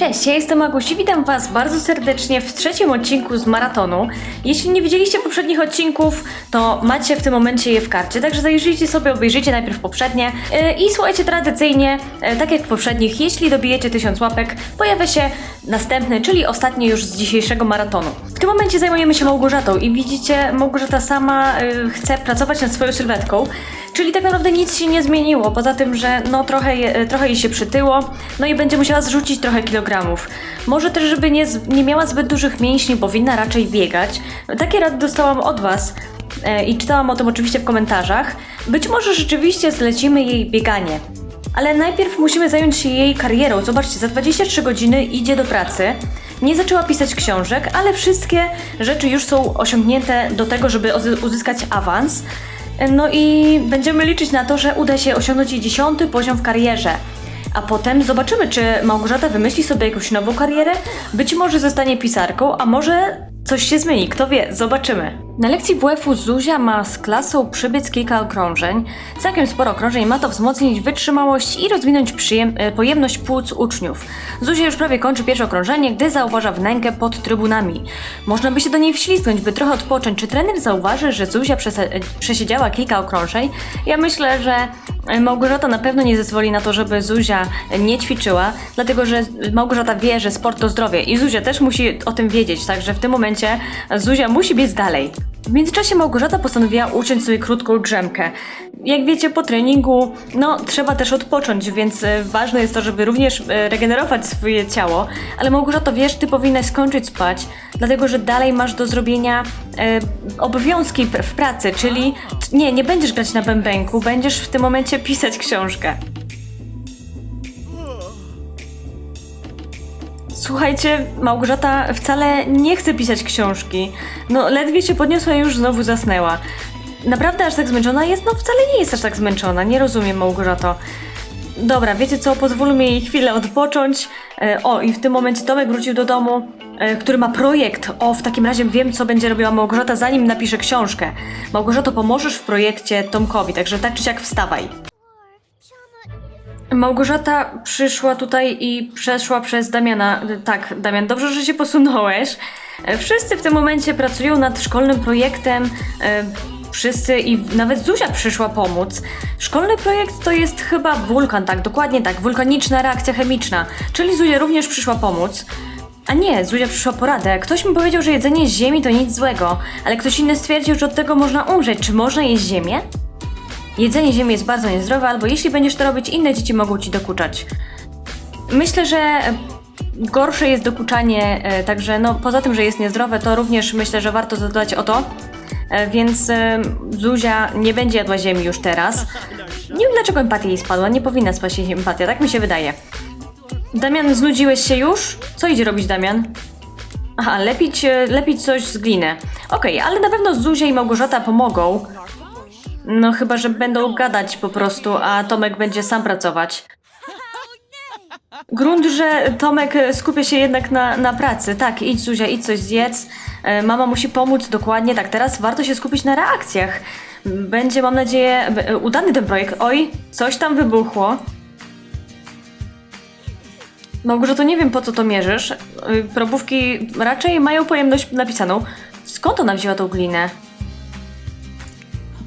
Cześć, ja jestem Aguś i witam Was bardzo serdecznie w trzecim odcinku z maratonu. Jeśli nie widzieliście poprzednich odcinków, to macie w tym momencie je w karcie, także zajrzyjcie sobie, obejrzyjcie najpierw poprzednie yy, i słuchajcie tradycyjnie, yy, tak jak w poprzednich, jeśli dobijecie 1000 łapek, pojawia się następny, czyli ostatni już z dzisiejszego maratonu. W tym momencie zajmujemy się Małgorzatą i widzicie, Małgorzata sama yy, chce pracować nad swoją sylwetką, czyli tak naprawdę nic się nie zmieniło, poza tym, że no trochę, je, trochę jej się przytyło, no i będzie musiała zrzucić trochę kilogramów. Może też, żeby nie, nie miała zbyt dużych mięśni, powinna raczej biegać. Takie rady dostałam od Was e, i czytałam o tym oczywiście w komentarzach. Być może rzeczywiście zlecimy jej bieganie. Ale najpierw musimy zająć się jej karierą. Zobaczcie, za 23 godziny idzie do pracy. Nie zaczęła pisać książek, ale wszystkie rzeczy już są osiągnięte do tego, żeby uzyskać awans. No i będziemy liczyć na to, że uda się osiągnąć jej dziesiąty poziom w karierze. A potem zobaczymy, czy Małgorzata wymyśli sobie jakąś nową karierę, być może zostanie pisarką, a może coś się zmieni, kto wie, zobaczymy. Na lekcji WF-u Zuzia ma z klasą przybiec kilka okrążeń. Całkiem sporo okrążeń ma to wzmocnić wytrzymałość i rozwinąć e, pojemność płuc uczniów. Zuzia już prawie kończy pierwsze okrążenie, gdy zauważa wnękę pod trybunami. Można by się do niej wślizgnąć, by trochę odpocząć. Czy trener zauważy, że Zuzia przesiedziała kilka okrążeń? Ja myślę, że e, Małgorzata na pewno nie zezwoli na to, żeby Zuzia nie ćwiczyła, dlatego że Małgorzata wie, że sport to zdrowie i Zuzia też musi o tym wiedzieć, także w tym momencie Zuzia musi biec dalej. W międzyczasie Małgorzata postanowiła uciąć sobie krótką drzemkę. Jak wiecie, po treningu, no, trzeba też odpocząć, więc e, ważne jest to, żeby również e, regenerować swoje ciało. Ale Małgorzato, wiesz, ty powinnaś skończyć spać, dlatego że dalej masz do zrobienia e, obowiązki w pracy, czyli nie, nie będziesz grać na bębenku, będziesz w tym momencie pisać książkę. Słuchajcie, Małgorzata wcale nie chce pisać książki. No, ledwie się podniosła i już znowu zasnęła. Naprawdę aż tak zmęczona jest? No, wcale nie jest aż tak zmęczona. Nie rozumiem, Małgorzato. Dobra, wiecie co? Pozwólmy jej chwilę odpocząć. E, o, i w tym momencie Tomek wrócił do domu, e, który ma projekt. O, w takim razie wiem, co będzie robiła Małgorzata, zanim napisze książkę. Małgorzato, pomożesz w projekcie Tomkowi, także tak czy siak wstawaj. Małgorzata przyszła tutaj i przeszła przez Damiana. Tak, Damian, dobrze, że się posunąłeś. E, Wszyscy w tym momencie pracują nad szkolnym projektem. e, Wszyscy i nawet Zuzia przyszła pomóc. Szkolny projekt to jest chyba wulkan, tak, dokładnie tak, wulkaniczna reakcja chemiczna, czyli Zuzia również przyszła pomóc. A nie, Zuzia przyszła poradę. Ktoś mi powiedział, że jedzenie z ziemi to nic złego, ale ktoś inny stwierdził, że od tego można umrzeć. Czy można jeść ziemię? Jedzenie ziemi jest bardzo niezdrowe, albo jeśli będziesz to robić, inne dzieci mogą ci dokuczać. Myślę, że e, gorsze jest dokuczanie, e, także no poza tym, że jest niezdrowe, to również myślę, że warto zadbać o to. E, Więc Zuzia nie będzie jadła ziemi już teraz. Nie wiem dlaczego empatia jej spadła, nie powinna spaść jej empatia, tak mi się wydaje. Damian, znudziłeś się już? Co idzie robić Damian? Aha, lepić, lepić coś z gliny. Okej, ale na pewno Zuzia i Małgorzata pomogą. No chyba, że będą gadać po prostu, a Tomek będzie sam pracować. Grunt, że Tomek e, skupia się jednak na, na pracy. Tak, idź Zuzia, idź coś zjedz. E, Mama musi pomóc, dokładnie tak. Teraz warto się skupić na reakcjach. Będzie, mam nadzieję, e, udany ten projekt. Oj, coś tam wybuchło. Małgorzato, nie wiem po co to mierzysz. Y, Probówki raczej mają pojemność napisaną. Skąd ona wzięła tą glinę?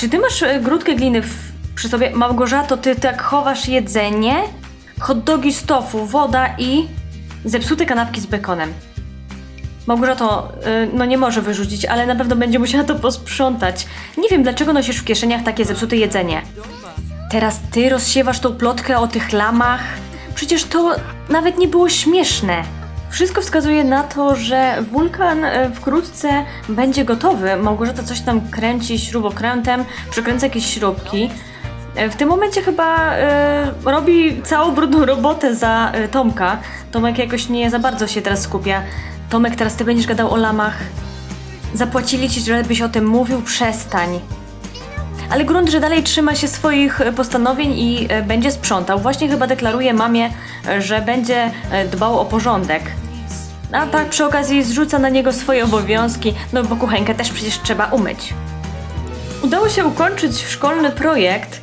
Czy ty masz e, grudkę gliny w, przy sobie? Małgorzato, ty tak chowasz jedzenie? Hot dogi z tofu, woda i zepsute kanapki z bekonem. Małgorzato, y, no nie może wyrzucić, ale na pewno będzie musiała to posprzątać. Nie wiem, dlaczego nosisz w kieszeniach takie zepsute jedzenie. Teraz ty rozsiewasz tą plotkę o tych lamach? Przecież to nawet nie było śmieszne. Wszystko wskazuje na to, że wulkan e, wkrótce będzie gotowy. Małgorzata coś tam kręci śrubokrętem, przykręca jakieś śrubki. E, W tym momencie chyba e, robi całą brudną robotę za e, Tomka. Tomek jakoś nie za bardzo się teraz skupia. Tomek, teraz ty będziesz gadał o lamach. Zapłacili ci, żebyś o tym mówił? Przestań. Ale grunt, że dalej trzyma się swoich e, postanowień i e, będzie sprzątał. Właśnie chyba deklaruje mamie, e, że będzie dbał o porządek. A tak przy okazji zrzuca na niego swoje obowiązki, no bo kuchenkę też przecież trzeba umyć. Udało się ukończyć szkolny projekt.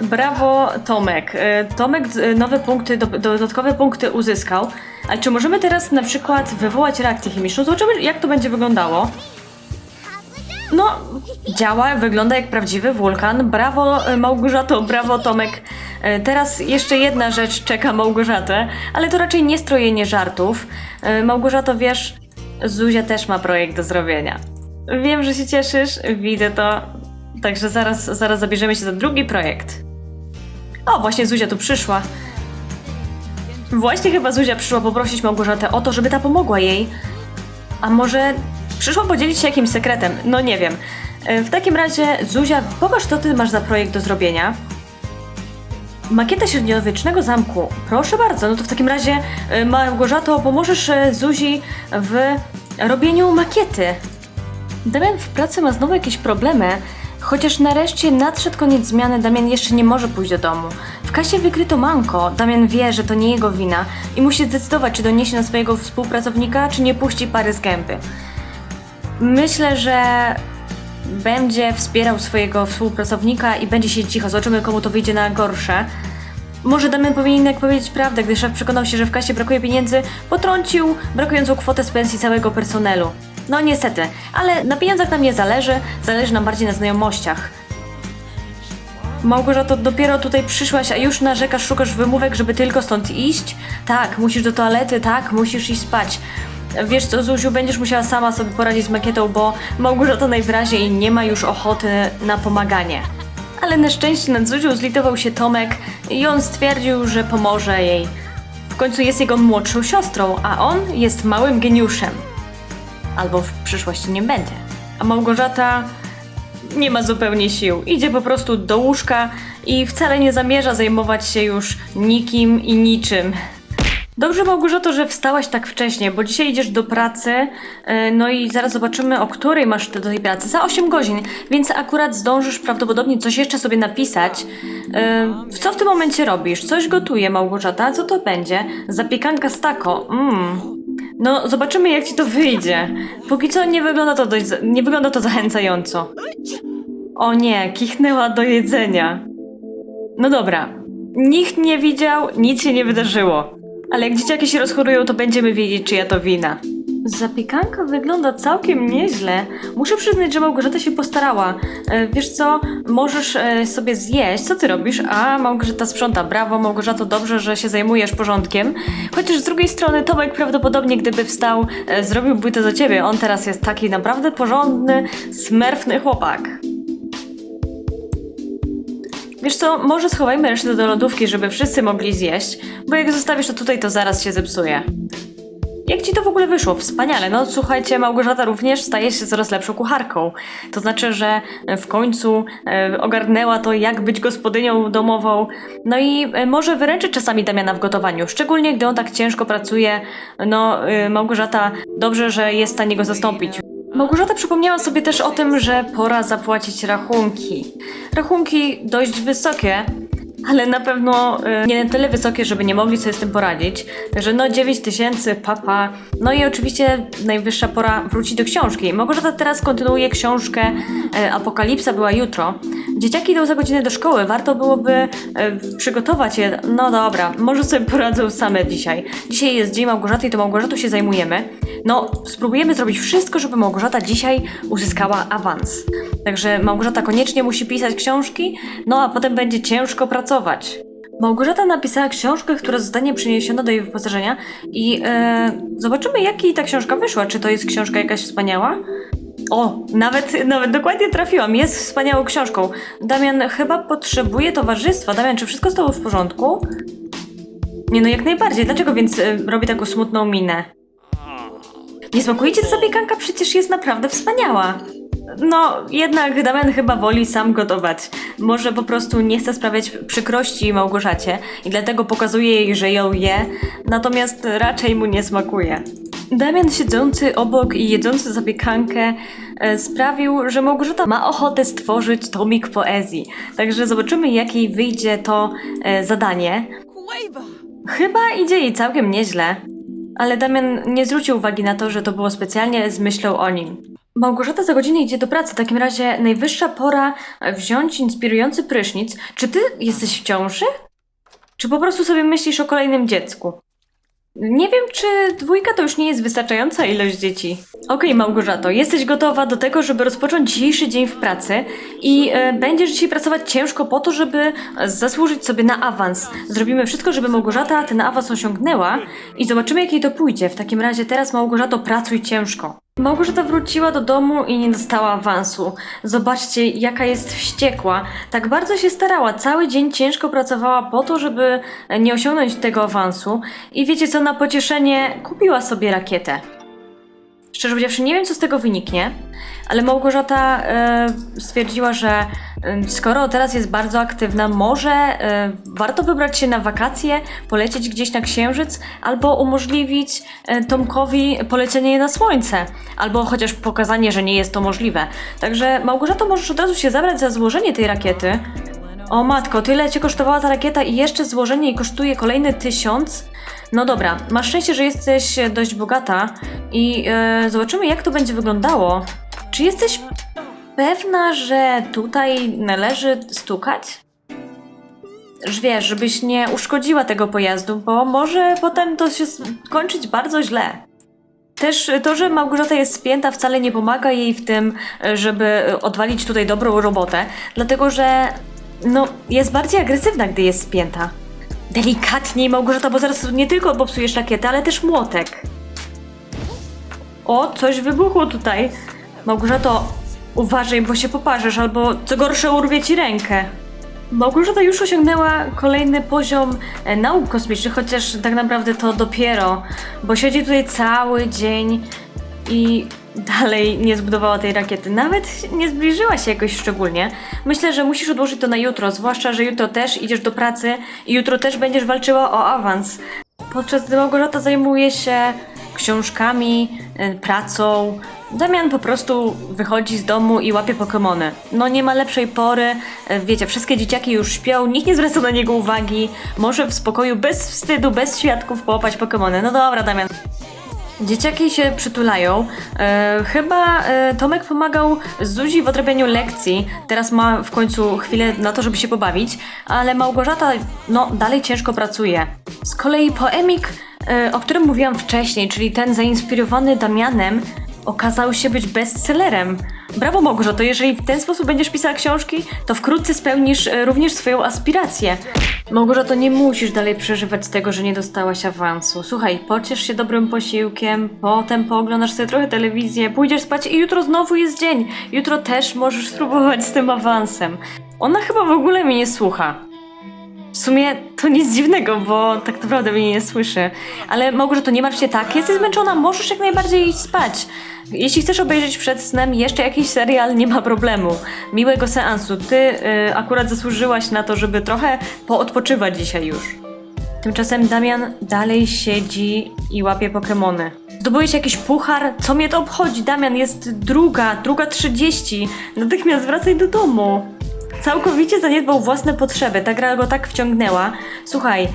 Brawo, Tomek. Tomek nowe punkty, do, dodatkowe punkty uzyskał. Ale czy możemy teraz na przykład wywołać reakcję chemiczną? Zobaczymy, jak to będzie wyglądało. No, działa, wygląda jak prawdziwy wulkan. Brawo, e, Małgorzato, brawo, Tomek. E, Teraz jeszcze jedna rzecz czeka Małgorzatę, ale to raczej nie strojenie żartów. E, Małgorzato, wiesz, Zuzia też ma projekt do zrobienia. Wiem, że się cieszysz, widzę to. Także zaraz, zaraz zabierzemy się za drugi projekt. O, właśnie Zuzia tu przyszła. Właśnie chyba Zuzia przyszła poprosić Małgorzatę o to, żeby ta pomogła jej. A może przyszła podzielić się jakimś sekretem? No nie wiem. E, W takim razie, Zuzia, pokaż co ty masz za projekt do zrobienia. Makieta średniowiecznego zamku. Proszę bardzo, no to w takim razie, e, Małgorzato, pomożesz e, Zuzi w robieniu makiety. Damian w pracy ma znowu jakieś problemy. Chociaż nareszcie nadszedł koniec zmiany, Damian jeszcze nie może pójść do domu. W kasie wykryto manko. Damian wie, że to nie jego wina i musi zdecydować, czy doniesie na swojego współpracownika, czy nie puści pary z gęby. Myślę, że będzie wspierał swojego współpracownika i będzie się cicho. Zobaczymy, komu to wyjdzie na gorsze. Może Damian powinien jednak powiedzieć prawdę, gdy szef przekonał się, że w kasie brakuje pieniędzy, potrącił brakującą kwotę z pensji całego personelu. No niestety, ale na pieniądzach nam nie zależy, zależy nam bardziej na znajomościach. Małgorzato, dopiero tutaj przyszłaś, a już narzekasz, szukasz wymówek, żeby tylko stąd iść? Tak, musisz do toalety, tak, musisz iść spać. Wiesz co, Zuziu, będziesz musiała sama sobie poradzić z makietą, bo Małgorzata najwyraźniej nie ma już ochoty na pomaganie. Ale na szczęście nad Zuzią zlitował się Tomek i on stwierdził, że pomoże jej. W końcu jest jego młodszą siostrą, a on jest małym geniuszem. Albo w przyszłości nie będzie. A Małgorzata nie ma zupełnie sił. Idzie po prostu do łóżka i wcale nie zamierza zajmować się już nikim i niczym. Dobrze, Małgorzato, że wstałaś tak wcześnie, bo dzisiaj idziesz do pracy, yy, no i zaraz zobaczymy, o której masz ty do tej pracy. Za 8 godzin, więc akurat zdążysz prawdopodobnie coś jeszcze sobie napisać. Yy, co w tym momencie robisz? Coś gotuje Małgorzata? Co to będzie? Zapiekanka z taco. Mmm. No, zobaczymy jak ci to wyjdzie. Póki co nie wygląda to, dość, nie wygląda to zachęcająco. O nie, kichnęła do jedzenia. No dobra. Nikt nie widział, nic się nie wydarzyło. Ale jak dzieciaki się rozchorują, to będziemy wiedzieć, czyja to wina. Zapiekanka wygląda całkiem nieźle. Muszę przyznać, że Małgorzata się postarała. E, wiesz co, możesz e, sobie zjeść. Co ty robisz? A, Małgorzata sprząta. Brawo, Małgorzato, dobrze, że się zajmujesz porządkiem. Chociaż z drugiej strony Tomek prawdopodobnie, gdyby wstał, e, zrobiłby to za ciebie. On teraz jest taki naprawdę porządny, smerfny chłopak. Wiesz co, może schowajmy resztę do lodówki, żeby wszyscy mogli zjeść, bo jak zostawisz to tutaj, to zaraz się zepsuje. Jak ci to w ogóle wyszło? Wspaniale. No słuchajcie, Małgorzata również staje się coraz lepszą kucharką. To znaczy, że w końcu e, ogarnęła to, jak być gospodynią domową. No i e, może wyręczy czasami Damiana w gotowaniu, szczególnie gdy on tak ciężko pracuje. No, e, Małgorzata, dobrze, że jest w stanie go zastąpić. Małgorzata przypomniała sobie też o tym, że pora zapłacić rachunki. Rachunki dość wysokie, ale na pewno y, nie na tyle wysokie, żeby nie mogli sobie z tym poradzić. Także no 9 tysięcy, papa. No i oczywiście najwyższa pora wrócić do książki. Małgorzata teraz kontynuuje książkę y, Apokalipsa była jutro. Dzieciaki idą za godzinę do szkoły, warto byłoby y, przygotować je. No dobra, może sobie poradzą same dzisiaj. Dzisiaj jest dzień Małgorzaty i to Małgorzatą się zajmujemy. No, spróbujemy zrobić wszystko, żeby Małgorzata dzisiaj uzyskała awans. Także Małgorzata koniecznie musi pisać książki, no a potem będzie ciężko pracować. Małgorzata napisała książkę, która zostanie przeniesiona do jej wyposażenia i e, zobaczymy, jak jej ta książka wyszła. Czy to jest książka jakaś wspaniała? O, nawet, nawet dokładnie trafiłam. Jest wspaniałą książką. Damian chyba potrzebuje towarzystwa. Damian, czy wszystko z tobą w porządku? Nie no, jak najbardziej. Dlaczego więc e, robi taką smutną minę? Nie smakuje ci ta zapiekanka? Przecież jest naprawdę wspaniała. No, jednak Damian chyba woli sam gotować. Może po prostu nie chce sprawiać przykrości Małgorzacie i dlatego pokazuje jej, że ją je, natomiast raczej mu nie smakuje. Damian siedzący obok i jedzący zapiekankę e, sprawił, że Małgorzata ma ochotę stworzyć tomik poezji. Także zobaczymy, jak jej wyjdzie to e, zadanie. Chyba idzie jej całkiem nieźle, ale Damian nie zwrócił uwagi na to, że to było specjalnie z myślą o nim. Małgorzata za godzinę idzie do pracy. W takim razie najwyższa pora e, wziąć inspirujący prysznic. Czy ty jesteś w ciąży? Czy po prostu sobie myślisz o kolejnym dziecku? Nie wiem, czy dwójka to już nie jest wystarczająca ilość dzieci. Okej, Małgorzato, jesteś gotowa do tego, żeby rozpocząć dzisiejszy dzień w pracy i e, będziesz dzisiaj pracować ciężko po to, żeby zasłużyć sobie na awans. Zrobimy wszystko, żeby Małgorzata ten awans osiągnęła i zobaczymy, jak jej to pójdzie. W takim razie teraz, Małgorzato, pracuj ciężko. Małgorzata wróciła do domu i nie dostała awansu. Zobaczcie, jaka jest wściekła. Tak bardzo się starała, cały dzień ciężko pracowała po to, żeby nie osiągnąć tego awansu. I wiecie co, na pocieszenie kupiła sobie rakietę. Szczerze powiedziawszy, nie wiem, co z tego wyniknie, ale Małgorzata e, stwierdziła, że e, skoro teraz jest bardzo aktywna, może e, warto wybrać się na wakacje, polecieć gdzieś na księżyc, albo umożliwić e, Tomkowi polecenie na słońce, albo chociaż pokazanie, że nie jest to możliwe. Także Małgorzato, możesz od razu się zabrać za złożenie tej rakiety. O matko, tyle cię kosztowała ta rakieta i jeszcze złożenie jej kosztuje kolejny tysiąc? No dobra, masz szczęście, że jesteś dość bogata i e, zobaczymy jak to będzie wyglądało. Czy jesteś pewna, że tutaj należy stukać? Że Wiesz, żebyś nie uszkodziła tego pojazdu, bo może potem to się skończyć bardzo źle. Też to, że Małgorzata jest spięta wcale nie pomaga jej w tym, żeby odwalić tutaj dobrą robotę, dlatego że no, jest bardziej agresywna, gdy jest spięta. Delikatniej, Małgorzata, bo zaraz nie tylko popsujesz rakietę, ale też młotek. O, coś wybuchło tutaj. Małgorzato, uważaj, bo się poparzysz, albo co gorsze urwie ci rękę. Małgorzata już osiągnęła kolejny poziom e, nauk kosmicznych, chociaż tak naprawdę to dopiero, bo siedzi tutaj cały dzień i dalej nie zbudowała tej rakiety. Nawet nie zbliżyła się jakoś szczególnie. Myślę, że musisz odłożyć to na jutro, zwłaszcza, że jutro też idziesz do pracy i jutro też będziesz walczyła o awans. Podczas gdy Małgorzata zajmuje się książkami, y, pracą, Damian po prostu wychodzi z domu i łapie Pokemony. No nie ma lepszej pory, y, wiecie, wszystkie dzieciaki już śpią, nikt nie zwraca na niego uwagi, może w spokoju, bez wstydu, bez świadków połapać Pokemony. No dobra, Damian. Dzieciaki się przytulają. E, chyba e, Tomek pomagał Zuzi w odrabianiu lekcji. Teraz ma w końcu chwilę na to, żeby się pobawić, ale Małgorzata, no, dalej ciężko pracuje. Z kolei poemik, e, o którym mówiłam wcześniej, czyli ten zainspirowany Damianem, okazał się być bestsellerem. Brawo Małgorzato, jeżeli w ten sposób będziesz pisała książki, to wkrótce spełnisz e, również swoją aspirację. Małgorzato, nie musisz dalej przeżywać tego, że nie dostałaś awansu. Słuchaj, pociesz się dobrym posiłkiem, potem pooglądasz sobie trochę telewizję, pójdziesz spać i jutro znowu jest dzień. Jutro też możesz spróbować z tym awansem. Ona chyba w ogóle mnie nie słucha. W sumie to nic dziwnego, bo tak naprawdę mnie nie słyszy. Ale Małgorzato, nie martw się tak, jesteś zmęczona, możesz jak najbardziej iść spać. Jeśli chcesz obejrzeć przed snem jeszcze jakiś serial, nie ma problemu. Miłego seansu. Ty y, akurat zasłużyłaś na to, żeby trochę poodpoczywać dzisiaj już. Tymczasem Damian dalej siedzi i łapie Pokemony. Zdobyłeś jakiś puchar? Co mnie to obchodzi? Damian, jest druga, druga trzydzieści. Natychmiast wracaj do domu. Całkowicie zaniedbał własne potrzeby, ta gra go tak wciągnęła. Słuchaj,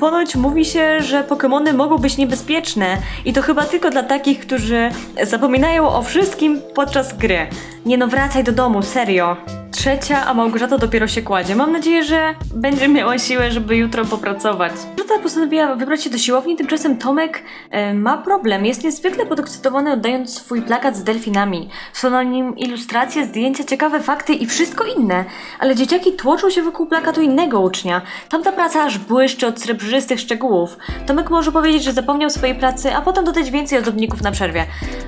ponoć mówi się, że Pokemony mogą być niebezpieczne i to chyba tylko dla takich, którzy zapominają o wszystkim podczas gry. Nie no, wracaj do domu, serio. Trzecia, a Małgorzata dopiero się kładzie. Mam nadzieję, że będzie miała siłę, żeby jutro popracować. Małgorzata postanowiła wybrać się do siłowni, tymczasem Tomek e, ma problem. Jest niezwykle podekscytowany oddając swój plakat z delfinami. Są na nim ilustracje, zdjęcia, ciekawe fakty i wszystko inne. Ale dzieciaki tłoczą się wokół plakatu innego ucznia. Tamta praca aż błyszczy od srebrzystych szczegółów. Tomek może powiedzieć, że zapomniał swojej pracy, a potem dodać więcej ozdobników na przerwie.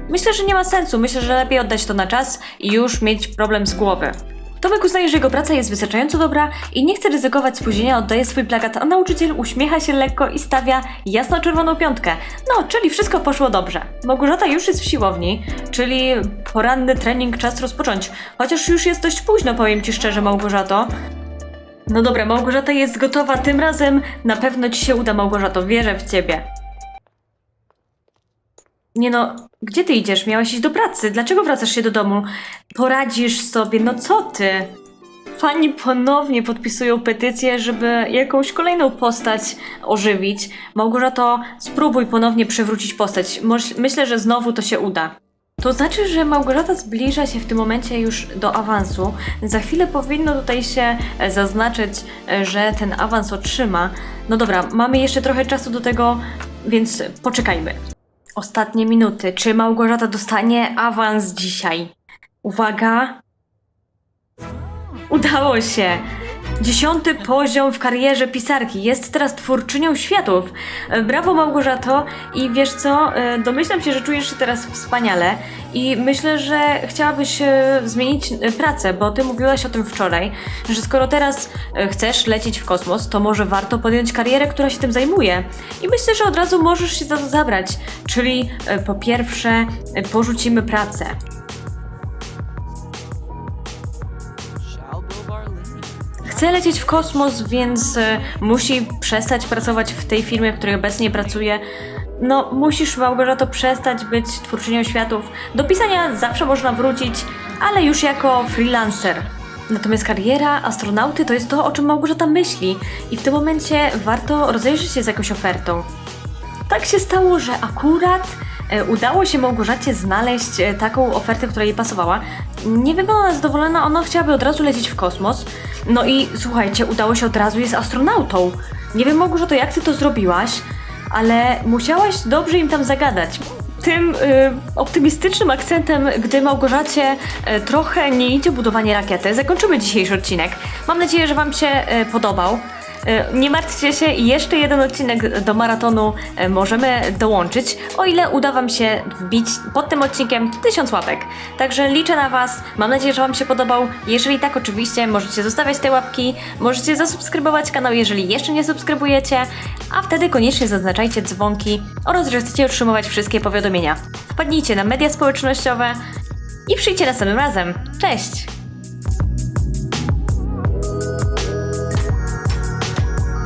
Myślę, że nie ma sensu. Myślę, że lepiej oddać to na czas i już mieć problem z głowy. Tomek uznaje, że jego praca jest wystarczająco dobra i nie chce ryzykować spóźnienia, oddaje swój plakat, a nauczyciel uśmiecha się lekko i stawia jasno-czerwoną piątkę. No, czyli wszystko poszło dobrze. Małgorzata już jest w siłowni, czyli poranny trening czas rozpocząć. Chociaż już jest dość późno, powiem ci szczerze, Małgorzato. No dobra, Małgorzata jest gotowa, tym razem na pewno ci się uda, Małgorzato, wierzę w ciebie. Nie no, gdzie ty idziesz? Miałaś iść do pracy. Dlaczego wracasz się do domu? Poradzisz sobie, no co ty? Fani ponownie podpisują petycję, żeby jakąś kolejną postać ożywić. Małgorzato, spróbuj ponownie przywrócić postać. Myślę, że znowu to się uda. To znaczy, że Małgorzata zbliża się w tym momencie już do awansu. Za chwilę powinno tutaj się e, zaznaczyć, e, że ten awans otrzyma. No dobra, mamy jeszcze trochę czasu do tego, więc poczekajmy. Ostatnie minuty. Czy Małgorzata dostanie awans dzisiaj? Uwaga. Udało się! Dziesiąty poziom w karierze pisarki. Jest teraz twórczynią światów. E, Brawo Małgorzato i wiesz co, e, domyślam się, że czujesz się teraz wspaniale i myślę, że chciałabyś e, zmienić pracę, bo ty mówiłaś o tym wczoraj, że skoro teraz chcesz lecieć w kosmos, to może warto podjąć karierę, która się tym zajmuje. I myślę, że od razu możesz się za to zabrać. Czyli po pierwsze porzucimy pracę. Chce lecieć w kosmos, więc e, musi przestać pracować w tej firmie, w której obecnie pracuje. No, musisz, Małgorzato, przestać być twórczynią światów. Do pisania zawsze można wrócić, ale już jako freelancer. Natomiast kariera astronauty to jest to, o czym Małgorzata myśli, i w tym momencie warto rozejrzeć się z jakąś ofertą. Tak się stało, że akurat e, udało się Małgorzacie znaleźć e, taką ofertę, która jej pasowała. Nie wygląda zadowolona, ona chciałaby od razu lecieć w kosmos. No i słuchajcie, udało się od razu, jest astronautą. Nie wiem Małgorzato, jak ty to zrobiłaś, ale musiałaś dobrze im tam zagadać. Tym y, optymistycznym akcentem, gdy Małgorzacie y, trochę nie idzie budowanie rakiety, zakończymy dzisiejszy odcinek. Mam nadzieję, że Wam się y, podobał. Y, Nie martwcie się, jeszcze jeden odcinek do maratonu y, możemy dołączyć, o ile uda Wam się wbić pod tym odcinkiem 1000 łapek. Także liczę na Was, mam nadzieję, że Wam się podobał. Jeżeli tak, oczywiście możecie zostawiać te łapki, możecie zasubskrybować kanał, jeżeli jeszcze nie subskrybujecie, a wtedy koniecznie zaznaczajcie dzwonki oraz, że chcecie otrzymywać wszystkie powiadomienia. Wpadnijcie na media społecznościowe i przyjdźcie następnym razem. Cześć!